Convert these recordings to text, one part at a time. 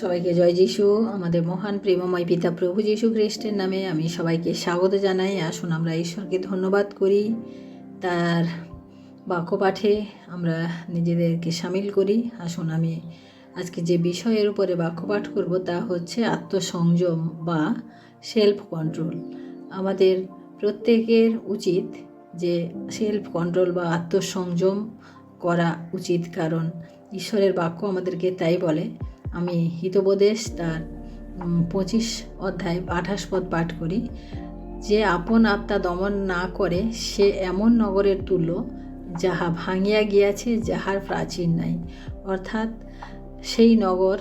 সবাইকে জয় যিশু, আমাদের মহান প্রেমময় পিতা প্রভু যিশু খ্রিস্টের নামে আমি সবাইকে স্বাগত জানাই। আসুন আমরা ঈশ্বরকে ধন্যবাদ করি। তার বাক্যপাঠে আমরা নিজেদেরকে সামিল করি। আসুন আমি আজকে যে বিষয়ের উপরে বাক্যপাঠ করব তা হচ্ছে আত্মসংযম বা সেলফ কন্ট্রোল আমাদের প্রত্যেকের উচিত যে সেলফ কন্ট্রোল বা আত্মসংযম করা উচিত, কারণ ঈশ্বরের বাক্য আমাদেরকে তাই বলে আমি হিতোপদেশ তার পঁচিশ অধ্যায় আঠাশ পদ পাঠ করি। যে আপন আত্মা দমন না করে, সে এমন নগরের তুল্য যাহা ভাঙিয়া গিয়াছে, যাহার প্রাচীর নাই। অর্থাৎ সেই নগর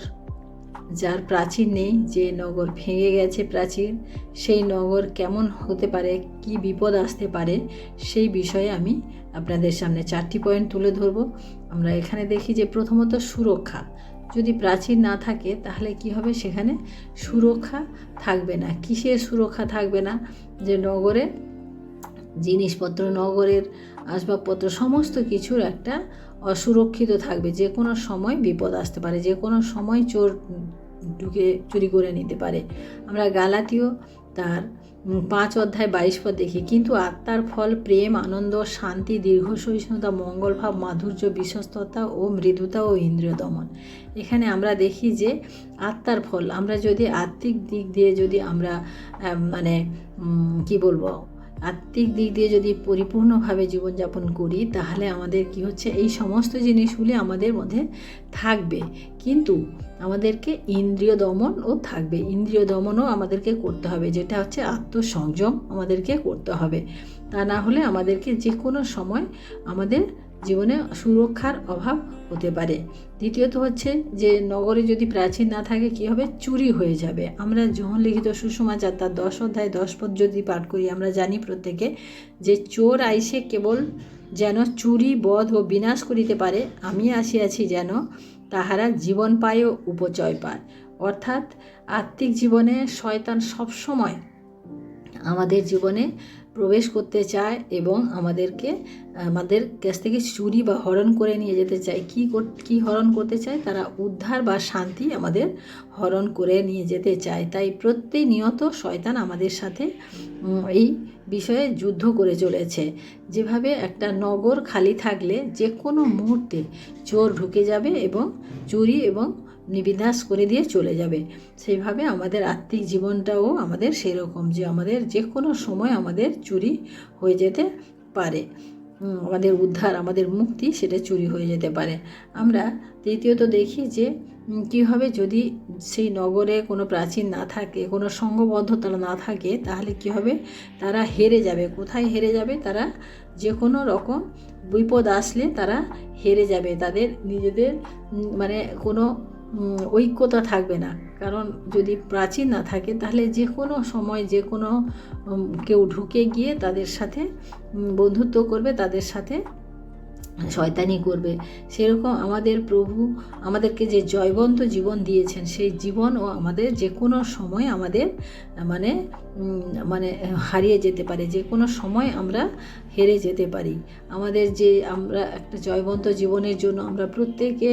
যার প্রাচীর নেই, যে নগর ভেঙে গেছে প্রাচীর, সেই নগর কেমন হতে পারে, কি বিপদ আসতে পারে, সেই বিষয়ে আমি আপনাদের সামনে চারটি পয়েন্ট তুলে ধরব। আমরা এখানে দেখি যে প্রথমত সুরক্ষা। যদি প্রাচীর না থাকে, তাহলে কি হবে? সেখানে সুরক্ষা থাকবে না। কিসের সুরক্ষা থাকবে না? যে নগরে জিনিসপত্র, নগরের আসবাবপত্র, সমস্ত কিছুর একটা অসুরক্ষিত থাকবে। যে কোনো সময় বিপদ আসতে পারে, যে কোনো সময় চোর ঢুকে, চুরি করে নিতে পারে। আমরা গালাতীয় তার পাঁচ অধ্যায় বাইশ পদ দেখি। কিন্তু আত্মার ফল, প্রেম, আনন্দ, শান্তি, দীর্ঘ সহিষ্ণুতা মঙ্গলভাব মাধুর্য, বিশ্বস্ততা ও মৃদুতা ও ইন্দ্রিয় দমন। এখানে আমরা দেখি যে আত্মার ফল, আমরা যদি আত্মিক দিক দিয়ে যদি আমরা মানে কি বলব আত্মিক দিক দিয়ে যদি পরিপূর্ণভাবে জীবনযাপন করি, তাহলে আমাদের কি হচ্ছে? এই সমস্ত জিনিসগুলি আমাদের মধ্যে থাকবে। কিন্তু আমাদেরকে ইন্দ্রিয় দমনও থাকবে। ইন্দ্রিয় দমনও আমাদেরকে করতে হবে। যেটা হচ্ছে আত্মসংযম আমাদেরকে করতে হবে। তা না হলে আমাদেরকে যে কোনো সময় আমাদের জীবনে সুরক্ষার অভাব হতে পারে। দ্বিতীয়ত হচ্ছে যে, নগরে যদি প্রাচীন না থাকে, কী হবে? চুরি হয়ে যাবে। আমরা যখন লিখিত সুষমাচার, তার দশ অধ্যায়, দশ পদ যদি পাঠ করি, আমরা জানি প্রত্যেকে যে, চোর আইসে কেবল যেন চুরি, বধ ও বিনাশ করিতে পারে, আমি আসিয়াছি যেন তাহারা জীবন পায় ও উপচয় পায়। অর্থাৎ আত্মিক জীবনে শয়তান সবসময় আমাদের জীবনে প্রবেশ করতে চায় এবং আমাদেরকে, আমাদের কাছ থেকে চুরি বা হরণ করে নিয়ে যেতে চায়। কী কী হরণ করতে চায়? তারা উদ্ধার বা শান্তি আমাদের হরণ করে নিয়ে যেতে চায়। তাই প্রত্যেক নিয়ত শয়তান আমাদের সাথে এই বিষয়ে যুদ্ধ করে চলেছে। যেভাবে একটা নগর খালি থাকলে যে কোনো মুহূর্তে চোর ঢুকে যাবে এবং চুরি এবং নিবিনাশ করে দিয়ে চলে যাবে। সেইভাবে আমাদের আত্মিক জীবনটাও আমাদের সেরকম যে আমাদের যে কোনো সময় আমাদের চুরি হয়ে যেতে পারে। আমাদের উদ্ধার, আমাদের মুক্তি সেটা চুরি হয়ে যেতে পারে। আমরা তৃতীয়ত দেখি যে কী হবে যদি সেই নগরে কোনো প্রাচীন না থাকে, কোনো সঙ্গবদ্ধতা না থাকে, তাহলে কি হবে তারা হেরে যাবে? কোথায় হেরে যাবে? তারা যে কোনো রকম বিপদ আসলে তারা হেরে যাবে। তাদের নিজেদের মানে কোনো ঐক্যতা থাকবে না। কারণ যদি প্রাচীন না থাকে, তাহলে যে কোনো সময় যে কোনো কেউ ঢুকে গিয়ে তাদের সাথে বন্ধুত্ব করবে, তাদের সাথে শয়তানি করবে। সেরকম আমাদের প্রভু আমাদেরকে যে জয়বন্ত জীবন দিয়েছেন, সেই জীবনও আমাদের যে কোনো সময় আমাদের মানে মানে হারিয়ে যেতে পারে, যে কোনো সময় আমরা হেরে যেতে পারি। আমাদের যে আমরা একটা জয়বন্ত জীবনের জন্য আমরা প্রত্যেকে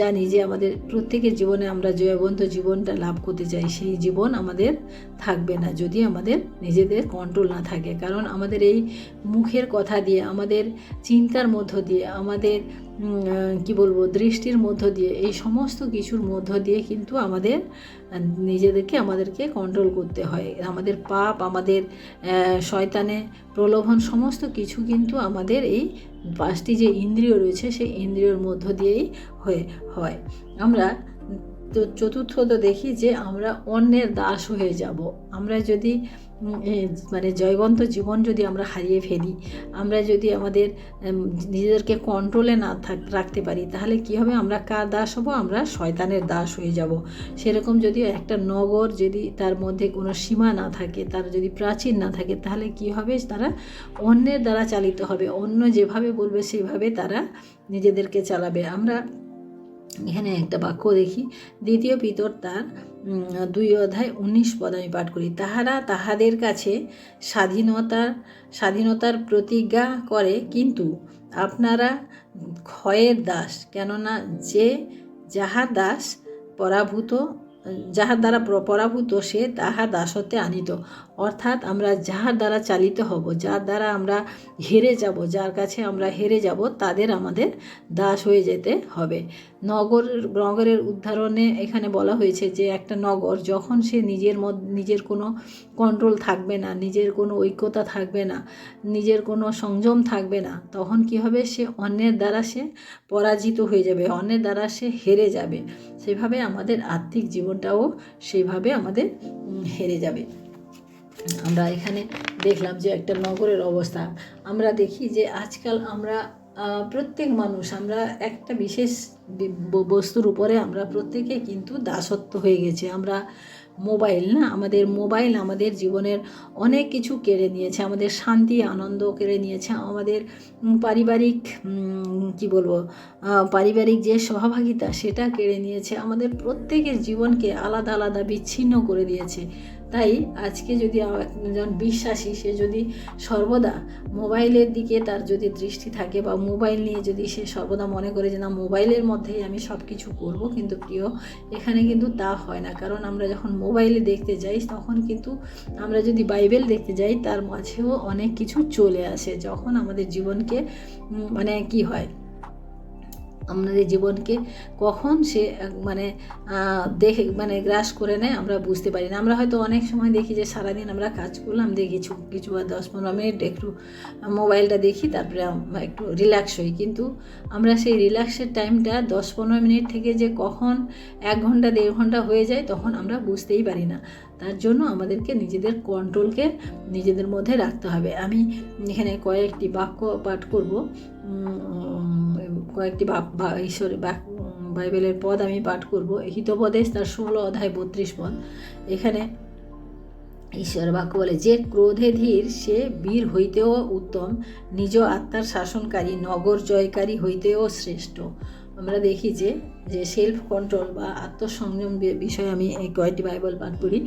জানি যে আমাদের প্রত্যেকের জীবনে আমরা জয়বন্ত জীবনটা লাভ করতে চাই, সেই জীবন আমাদের থাকবে না, যদি আমাদের নিজেদের কন্ট্রোল না থাকে। কারণ আমাদের এই মুখের কথা দিয়ে, আমাদের চিন্তার মধ্য দিয়ে, আমাদের কি বলব, দৃষ্টির মধ্য দিয়ে, এই সমস্ত কিছুর মধ্য দিয়ে কিন্তু আমাদের নিজেদেরকে, আমাদেরকে কন্ট্রোল করতে হয়। আমাদের পাপ, আমাদের শয়তানে প্রলোভন, সমস্ত কিছু কিন্তু আমাদের এই পাঁচটি যে ইন্দ্রিয় রয়েছে, সেই ইন্দ্রিয়র মধ্য দিয়েই হয়ে, হয়। আমরা, তো চতুর্থত দেখি যে আমরা অন্যের দাস হয়ে যাব। আমরা যদি মানে জয়বন্ত জীবন যদি আমরা হারিয়ে ফেলি, আমরা যদি আমাদের নিজেদেরকে কন্ট্রোলে না রাখতে পারি, তাহলে কি হবে? আমরা কার দাস হব? আমরা শয়তানের দাস হয়ে যাব। সেরকম যদি একটা নগর যদি তার মধ্যে কোনো সীমা না থাকে, তার যদি প্রাচীন না থাকে, তাহলে কি হবে? তারা অন্যের দ্বারা চালিত হবে। অন্য যেভাবে বলবে, সেভাবে তারা নিজেদেরকে চালাবে। আমরা এখানে একটা বাক্য দেখি। দ্বিতীয় পিতর তার দুই অধ্যায় উনিশ পদ আমি পাঠ করি। তাহারা তাহাদের কাছে স্বাধীনতার স্বাধীনতার প্রতিজ্ঞা করে, কিন্তু আপনারা ক্ষয়ের দাস, কেননা যে যাহা দাস পরাভূত যাহার দ্বারা পরাভূত সে তাহার দাসত্বে আনিত। অর্থাৎ আমরা যাহার দ্বারা চালিত হব, যার দ্বারা আমরা হেরে যাব, যার কাছে আমরা হেরে যাব, তাদের আমাদের দাস হয়ে যেতে হবে। নগর, নগরের উদাহরণে এখানে বলা হয়েছে যে, একটা নগর যখন সে নিজের মদ, নিজের কোনো কন্ট্রোল থাকবে না, নিজের কোনো ঐক্যতা থাকবে না, নিজের কোনো সংযম থাকবে না, তখন কি হবে? সে অন্যের দ্বারা সে পরাজিত হয়ে যাবে, অন্যের দ্বারা সে হেরে যাবে। সেভাবে আমাদের আর্থিক জীবনটাও সেভাবে আমাদের হেরে যাবে। আমরা এখানে দেখলাম যে একটা নগরের অবস্থা। আমরা দেখি যে আজকাল আমরা প্রত্যেক মানুষ, আমরা একটা বিশেষ বস্তুর উপরে আমরা প্রত্যেকে কিন্তু দাসত্ব হয়ে গেছে। আমরা মোবাইল, না? আমাদের মোবাইল আমাদের জীবনের অনেক কিছু কেড়ে নিয়েছে, আমাদের শান্তি আনন্দ কেড়ে নিয়েছে, আমাদের পারিবারিক কি বলব পারিবারিক যে সহভাগিতা সেটা কেড়ে নিয়েছে, আমাদের প্রত্যেকের জীবনকে আলাদা আলাদা, বিচ্ছিন্ন করে দিয়েছে। তাই আজকে যদি একজন বিশ্বাসী, সে যদি সর্বদা মোবাইলের দিকে তার যদি দৃষ্টি থাকে বা মোবাইল নিয়ে যদি সে সর্বদা মনে করে যে, না, মোবাইলের মধ্যেই আমি সব কিছু করব, কিন্তু প্রিয়, এখানে কিন্তু তা হয় না। কারণ আমরা যখন মোবাইলে দেখতে যাই, তখন কিন্তু আমরা যদি বাইবেল দেখতে যাই, তার মাঝেও অনেক কিছু চলে আসে। যখন আমাদের জীবনকে মানে কি হয় আমাদের জীবনকে কখন সে মানে দেখে মানে গ্রাস করে নেয় আমরা বুঝতে পারি না। আমরা হয়তো অনেক সময় দেখি যে সারাদিন আমরা কাজ করলাম, দেখি কিছু কিছু বা দশ পনেরো মিনিট একটু মোবাইলটা দেখি, তারপরে একটু রিল্যাক্স হই। কিন্তু আমরা সেই রিল্যাক্সের টাইমটা দশ পনেরো মিনিট থেকে যে কখন এক ঘণ্টা, দেড় ঘণ্টা হয়ে যায়, তখন আমরা বুঝতেই পারি না। তার জন্য আমাদেরকে নিজেদের কন্ট্রোলকে নিজেদের মধ্যে রাখতে হবে। আমি এখানে কয়েকটি বাক্য পাঠ করব। কয়েকটি ঈশ্বরের বাইবেলের পদ আমি পাঠ করব। হিতোপদেশ তার ষোলো অধ্যায় বত্রিশ পদ। এখানে ঈশ্বর বাক্য বলে, যে ক্রোধে ধীর, সে বীর হইতেও উত্তম। নিজ আত্মার শাসনকারী, নগর জয়কারী হইতেও শ্রেষ্ঠ। আমরা দেখি যে যে সেলফ কন্ট্রোল বা আত্মসংযম বিষয়ে আমি কয়েকটি বাইবেল পাঠ করি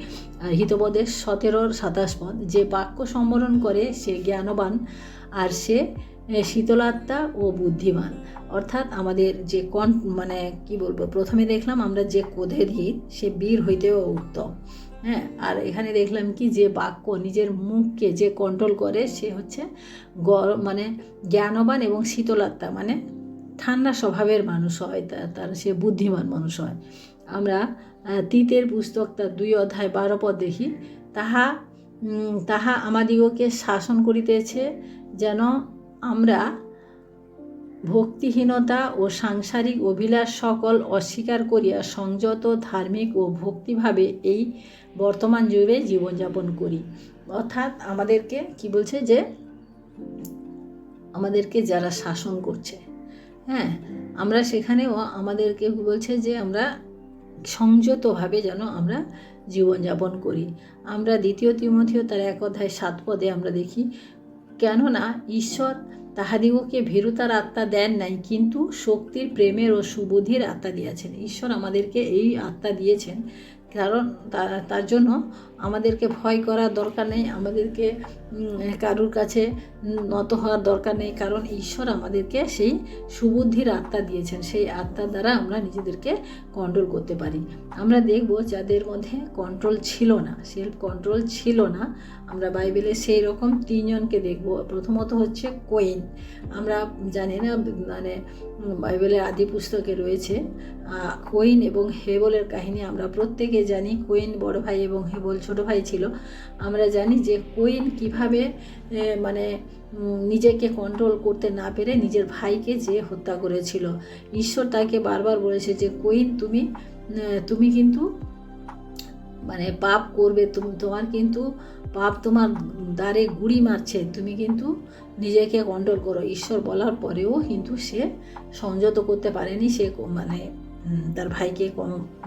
আর হিতোপদেশ সতেরোর সাতাশ পদ, যে বাক্য সম্বরণ করে সে জ্ঞানবান আর সে শীতলাত্মা ও বুদ্ধিমান। অর্থাৎ আমাদের যে কন মানে কি বলব, প্রথমে দেখলাম আমরা যে কোধে ধীর, সে বীর হইতেও উত্তম। হ্যাঁ আর এখানে দেখলাম কি যে বাক্য নিজের মুখকে যে কন্ট্রোল করে সে হচ্ছে গরম মানে জ্ঞানবান এবং শীতলাত্মা মানে ঠান্ডা স্বভাবের মানুষ হয় তার সে বুদ্ধিমান মানুষ হয়। আমরা তীতের পুস্তক তার দুই অধ্যায় বারো পদ দেখি। তাহা তাহা আমাদিগকে শাসন করিতেছে যেন আমরা ভক্তিহীনতা ও সাংসারিক অভিলাষ সকল অস্বীকার করিয়া সংযত, ধার্মিক ও ভক্তিভাবে এই বর্তমান যুগে জীবনযাপন করি। অর্থাৎ আমাদেরকে কি বলছে যে, আমাদেরকে যারা শাসন করছে। হ্যাঁ আমরা সেখানেও আমাদেরকে বলছে যে আমরা সংযতভাবে যেন আমরা জীবনযাপন করি। আমরা দ্বিতীয় তিমথিও তার এক অধ্যায় সাত পদে আমরা দেখি, কেননা ঈশ্বর তাহাদিগকে ভীরুতার আত্মা দেন নাই, কিন্তু শক্তির প্রেমের ও সুবুদ্ধির আত্মা দিয়েছেন। ঈশ্বর আমাদেরকে এই আত্মা দিয়েছেন, কারণ তার জন্য আমাদেরকে ভয় করার দরকার নেই, আমাদেরকে কারুর কাছে নত হওয়ার দরকার নেই, কারণ ঈশ্বর আমাদেরকে সেই সুবুদ্ধির আত্মা দিয়েছেন। সেই আত্মার দ্বারা আমরা নিজেদেরকে কন্ট্রোল করতে পারি। আমরা দেখব যাদের মধ্যে কন্ট্রোল ছিল না সেলফ কন্ট্রোল ছিল না, আমরা বাইবেলে সেই রকম তিনজনকে দেখব। প্রথমত হচ্ছে কোয়েন। আমরা জানি না মানে বাইবেলের আদি পুস্তকে রয়েছে কোয়েন এবং হেবলের কাহিনী। আমরা প্রত্যেকে জানি কোয়েন বড় ভাই এবং হেবল ছোট ভাই ছিল। আমরা জানি যে কোয়েন কীভাবে এ, মানে নিজেকে কন্ট্রোল করতে না পেরে নিজের ভাইকে যে হত্যা করেছিল। ঈশ্বর তাকে বারবার বলেছে যে কোয়েন তুমি তুমি কিন্তু মানে পাপ করবে তুমি তোমার কিন্তু পাপ তোমার দ্বারে গুড়ি মারছে তুমি কিন্তু নিজেকে কন্ট্রোল করো। ঈশ্বর বলার পরেও কিন্তু সে সংযত করতে পারেনি সে মানে তার ভাইকে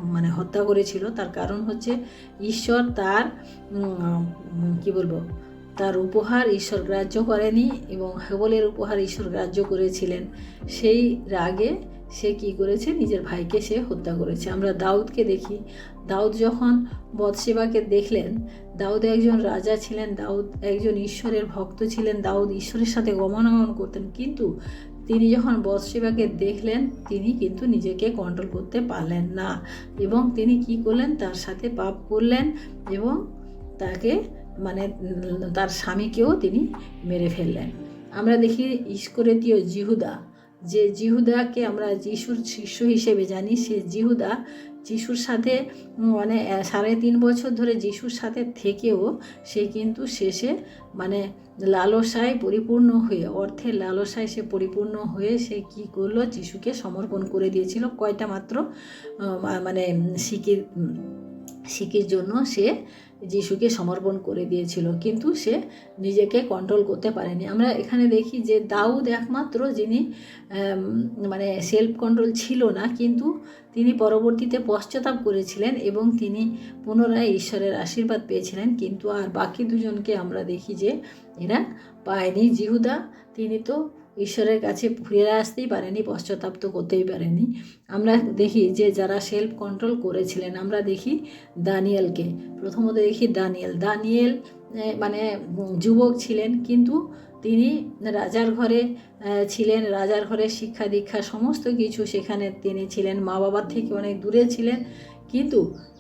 মানে হত্যা করেছিল। তার কারণ হচ্ছে ঈশ্বর তার কি বলব তার উপহার ঈশ্বর গ্রাহ্য করেনি এবং হেবলের উপহার ঈশ্বর গ্রাহ্য করেছিলেন। সেই রাগে সে কি করেছে? নিজের ভাইকে সে হত্যা করেছে। আমরা দাউদকে দেখি। দাউদ যখন বৎসেবাকে দেখলেন, দাউদ একজন রাজা ছিলেন, দাউদ একজন ঈশ্বরের ভক্ত ছিলেন, দাউদ ঈশ্বরের সাথে গমনাগমন করতেন। কিন্তু তিনি যখন বৎসেবাকে দেখলেন, তিনি কিন্তু নিজেকে কন্ট্রোল করতে পারলেন না। এবং তিনি কি করলেন? তার সাথে পাপ করলেন এবং তাকে তার স্বামীকেও তিনি মেরে ফেললেন। আমরা দেখি ইস্করেতীয় জিহুদা, যে জিহুদাকে আমরা যিশুর শিষ্য হিসেবে জানি, সে জিহুদা যিশুর সাথে মানে সাড়ে তিন বছর ধরে যিশুর সাথে থেকেও সে কিন্তু শেষে মানে লালসায় পরিপূর্ণ হয়ে, অর্থের লালসায় সে পরিপূর্ণ হয়ে সে কি করল? যিশুকে সমর্পণ করে দিয়েছিল। কয়টা মাত্র মানে শিখির শিখির জন্য সে যিশুকে সমর্পণ করে দিয়েছিল, কিন্তু সে নিজেকে কন্ট্রোল করতে পারেনি। আমরা এখানে দেখি যে দাউদ একমাত্র যিনি মানে সেলফ কন্ট্রোল ছিল না, কিন্তু তিনি পরবর্তীতে পশ্চাতাপ করেছিলেন এবং তিনি পুনরায় ঈশ্বরের আশীর্বাদ পেয়েছিলেন, কিন্তু আর বাকি দুজনকে আমরা দেখি যে এরা পায়নি। জিহুদা তিনি তো ঈশ্বরের কাছে ফিরে আসতেই পারেনি, পশ্চাতাপ তো করতেই পারেনি। আমরা দেখি যে যারা সেলফ কন্ট্রোল করেছিলেন, আমরা দেখি দানিয়েলকে। প্রথমত দেখি দানিয়েল। দানিয়েল মানে যুবক ছিলেন, কিন্তু তিনি রাজার ঘরে ছিলেন, রাজার ঘরে শিক্ষা দীক্ষা সমস্ত কিছু সেখানে তিনি ছিলেন। মা বাবার থেকে অনেক দূরে ছিলেন, কিন্তু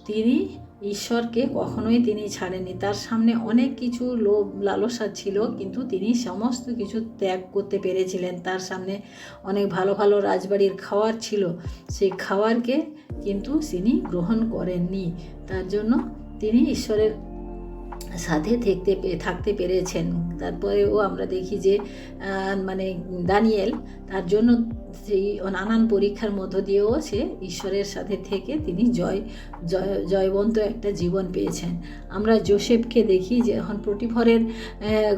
তিনি ঈশ্বরকে কখনোই তিনি ছাড়েননি। তার সামনে অনেক কিছু লোভ, লালসা ছিল, কিন্তু তিনি সমস্ত কিছু ত্যাগ করতে পেরেছিলেন। তার সামনে অনেক ভালো ভালো রাজবাড়ির খাওয়ার ছিল। সেই খাওয়ারকে কিন্তু তিনি গ্রহণ করেননি। তার জন্য তিনি ঈশ্বরের সাথে থাকতে থাকতে পেরেছেন। তারপরেও আমরা দেখি যে মানে দানিয়েল তার জন্য সেই নানান পরীক্ষার মধ্য দিয়েও সে ঈশ্বরের সাথে থেকে তিনি জয় জয়, জয়বন্ত একটা জীবন পেয়েছেন। আমরা জোসেফকে দেখি যে যখন প্রতিফরের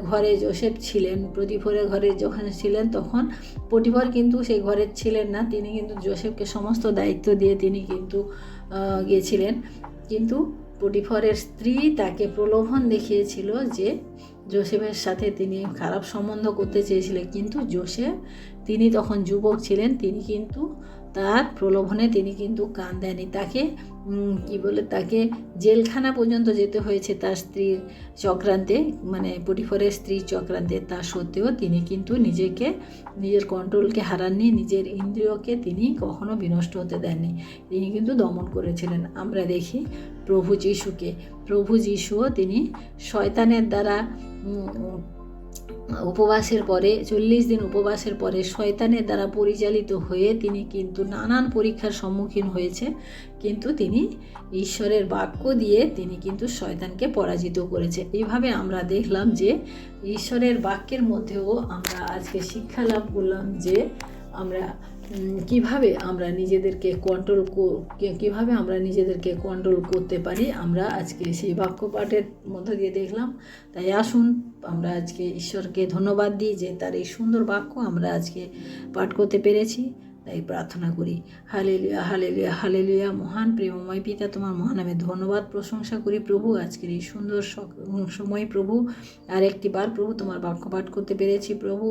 ঘরে জোসেফ ছিলেন। প্রতিফরের ঘরে যখন ছিলেন তখন প্রতিফর কিন্তু সেই ঘরের ছিলেন না। তিনি কিন্তু জোসেফকে সমস্ত দায়িত্ব দিয়ে তিনি কিন্তু গিয়েছিলেন। কিন্তু পটিফরের স্ত্রী তাকে প্রলোভন দেখিয়েছিল যে জোসেফের সাথে তিনি খারাপ সম্বন্ধ করতে চেয়েছিলেন। কিন্তু জোসেফ, তিনি তখন যুবক ছিলেন, তিনি কিন্তু তার প্রলোভনে তিনি কিন্তু কান দেননি। তাকে কি বলে, তাকে জেলখানা পর্যন্ত যেতে হয়েছে তার স্ত্রীর চক্রান্তে মানে পটিফরের স্ত্রীর চক্রান্তে। তা সত্ত্বেও তিনি কিন্তু নিজেকে, নিজের কন্ট্রোলকে হারাননি, নিজের ইন্দ্রিয়কে তিনি কখনো বিনষ্ট হতে দেননি। তিনি কিন্তু দমন করেছিলেন। আমরা দেখি প্রভু যিশুকে। প্রভু যিশুও তিনি শয়তানের দ্বারা উপবাসের পরে, চল্লিশ দিন উপবাসের পরে শয়তানের দ্বারা পরিচালিত হয়ে তিনি কিন্তু নানান পরীক্ষার সম্মুখীন হয়েছে। কিন্তু তিনি ঈশ্বরের বাক্য দিয়ে তিনি কিন্তু শয়তানকে পরাজিত করেছে। এইভাবে আমরা দেখলাম যে ঈশ্বরের বাক্যের মধ্যেও আমরা আজকে শিক্ষা লাভ করলাম যে আমরা কীভাবে আমরা নিজেদেরকে কন্ট্রোল কীভাবে আমরা নিজেদেরকে কন্ট্রোল করতে পারি, আমরা আজকে সেই বাক্য পাঠের মধ্য দিয়ে দেখলাম। তাই আসুন, আমরা আজকে ঈশ্বরকে ধন্যবাদ দিই যে তার এই সুন্দর বাক্য আমরা আজকে পাঠ করতে পেরেছি। তাই প্রার্থনা করি। Hallelujah hallelujah hallelujah. মহান প্রেমময় পিতা, তোমার মহান আমি ধন্যবাদ, প্রশংসা করি। প্রভু, আজকের এই সুন্দর সময় প্রভু আর একটি বার প্রভু, তোমার বাক্য পাঠ করতে পেরেছি। প্রভু,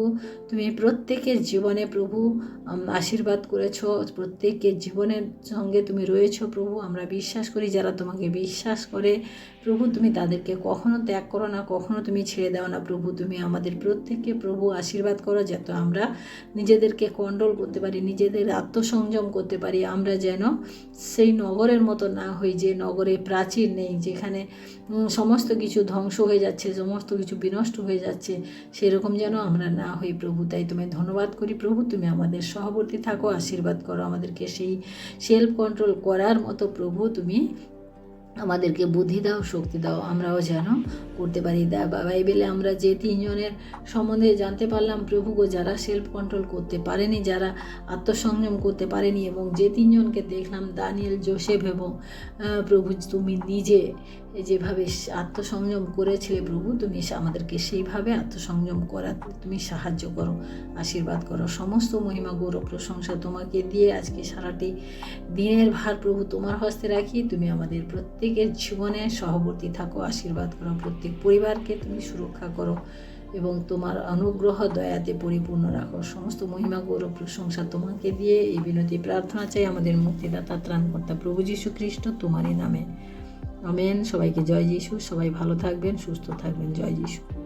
তুমি প্রত্যেকের জীবনে প্রভু আশীর্বাদ করেছ। প্রত্যেকের জীবনের সঙ্গে তুমি রয়েছ প্রভু। আমরা বিশ্বাস করি, যারা তোমাকে বিশ্বাস করে, প্রভু, তুমি তাদেরকে কখনো ত্যাগ করো না, কখনো তুমি ছেড়ে দাও না প্রভু। তুমি আমাদের প্রত্যেককে প্রভু আশীর্বাদ করো, যাতে আমরা নিজেদেরকে কন্ট্রোল করতে পারি নিজেদের আত্মসংযম করতে পারি। আমরা যেন সেই নগরের মতো না হই, যে নগরে প্রাচীর নেই, যেখানে সমস্ত কিছু ধ্বংস হয়ে যাচ্ছে, সমস্ত কিছু বিনষ্ট হয়ে যাচ্ছে, সেরকম যেন আমরা না হই প্রভু। তাই তুমি ধন্যবাদ করি প্রভু। তুমি আমাদের সহবর্তী থাকো, আশীর্বাদ করো আমাদেরকে সেই সেলফ কন্ট্রোল করার মতো প্রভু তুমি আমাদেরকে বুদ্ধি দাও, শক্তি দাও, আমরাও যেন করতে পারি। দা বাইবেলে আমরা যে তিনজনের সম্বন্ধে জানতে পারলাম প্রভু গো যারা সেলফ কন্ট্রোল করতে পারেনি, যারা আত্মসংযম করতে পারেনি এবং যে তিনজনকে দেখলাম, দানিয়েল, জোসেফ এবং প্রভু, তুমি নিজে যেভাবে আত্মসংযম করেছিলে প্রভু, তুমি আমাদেরকে সেইভাবে আত্মসংযম করাতে তুমি সাহায্য করো, আশীর্বাদ করো। সমস্ত মহিমা গৌরব প্রশংসা তোমাকে দিয়ে আজকে সারাটি দিনের ভার প্রভু তোমার হস্তে রাখি। তুমি আমাদের প্রত্যেকের জীবনে সহবর্তী থাকো, আশীর্বাদ করো, প্রত্যেক পরিবারকে তুমি সুরক্ষা করো এবং তোমার অনুগ্রহ দয়াতে পরিপূর্ণ রাখো। সমস্ত মহিমা গৌরব প্রশংসা তোমাকে দিয়ে এই বিনতি প্রার্থনা চাই আমাদের মুক্তিদাতা ত্রাণকর্তা প্রভু যীশু খ্রিস্ট, তোমারই নামে। আমেন। সবাইকে জয় যিশু। সবাই ভালো থাকবেন সুস্থ থাকবেন। জয় যিশু।